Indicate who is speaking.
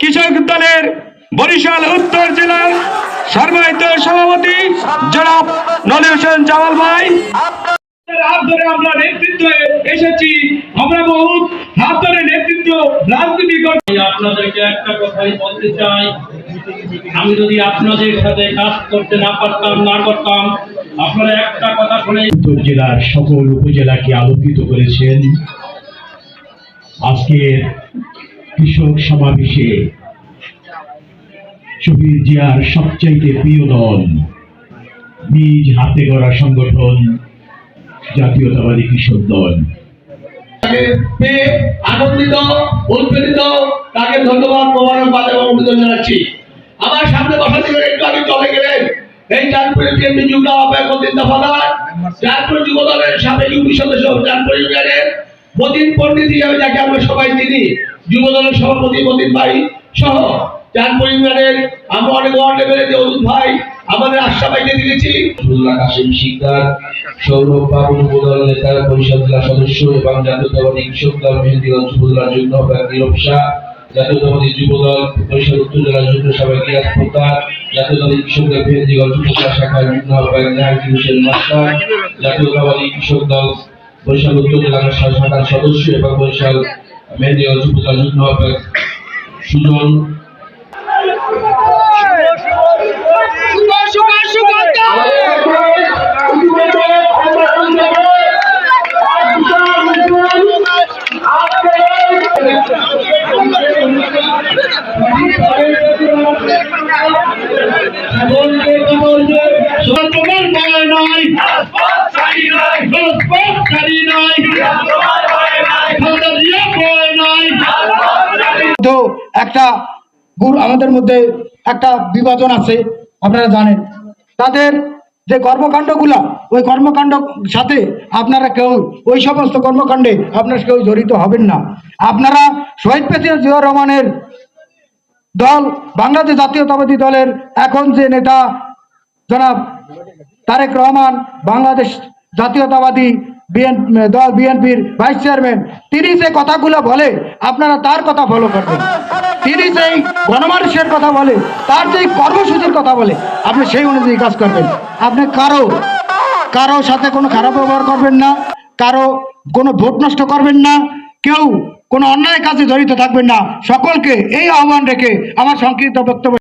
Speaker 1: কৃষক দলের বরিশাল, উত্তর জেলার সর্বায়িত সভাপতি জনাব নলি হোসেন জামাল ভাই। হাত ধরে আমরা এসেছি। আমরা বহুত হাত ধরে নেতৃত্ব
Speaker 2: আপনাদেরকে একটা কথাই বলতে চাই। আমি যদি আপনাদের সাথে কাজ করতে না পারতাম, না করতাম, আপনারা একটা কথা
Speaker 3: জেলার সকল উপজেলাকে আলোকিত করেছেন। আজকের কৃষক সমাবেশে শহীদ জিয়ার সবচাইতে প্রিয় দল, নিজ হাতে গড়া সংগঠন, জাতীয়তাবাদী কৃষক দল।
Speaker 4: আনন্দিত তাকে ধন্যবাদ, মোবারকবাদ এবং জানাচ্ছি। আমার সামনে বসা ছিলেন একটু আগে চলে গেলেন এই চাঁদপুরের বিএনপি চাঁদপুর যুব দলের ইউপি সদস্য চাঁদপুর ইউনিয়নের মতিন পণ্ডিত হিসাবে যাকে আমরা সবাই চিনি যুব সভাপতি মতিন ভাই সহ চাঁদপুর ইউনিয়নের আমরা অনেক ওয়ার্ড লেভেলে যে অরুণ ভাই, আমাদের আশা ভাইকে দিয়েছি
Speaker 5: কাশিম শিকদার, সৌরভ বাবু নেতা পরিষদ জেলা সদস্য এবং নীরব শাহ পরিষদ উত্তর জেলা যুগ্ম সভাপতি গিয়াস পোদ্দার জাতীয়তাবাদী কৃষক দল শাখার কৃষক দল বরিশাল উত্তর জেলা শাখার সদস্য এবং বরিশাল মেহেন্দিগঞ্জ উপজেলা যুগ্ম সুজন
Speaker 6: একটা আমাদের মধ্যে একটা বিভাজন আছে, আপনারা জানেন। তাদের যে কর্মকাণ্ডগুলা, ওই কর্মকাণ্ড সাথে আপনারা কেউ, ওই সমস্ত কর্মকাণ্ডে আপনারা কেউ জড়িত হবেন না। আপনারা শহীদ প্রেসিডেন্ট জিয়া রহমানের দল, বাংলাদেশ জাতীয়তাবাদী দলের এখন যে নেতা, জনাব তারেক রহমান, বাংলাদেশ জাতীয়তাবাদী দল বিএনপির ভাইস চেয়ারম্যান, তিনি যে কথাগুলো বলে, আপনারা তার কথা ফলো করবেন। তিনি যেই গণমানুষের কথা বলে, তার যেই কর্মসূচির কথা বলে, আপনি সেই অনুযায়ী কাজ করবেন। আপনি কারও কারও সাথে কোনো খারাপ ব্যবহার করবেন না, কারও কোনো ভোট নষ্ট করবেন না, কেউ কোনো অন্যায় কাজে জড়িত থাকবেন না। সকলকে এই আহ্বান রেখে আমার সংক্ষিপ্ত বক্তব্য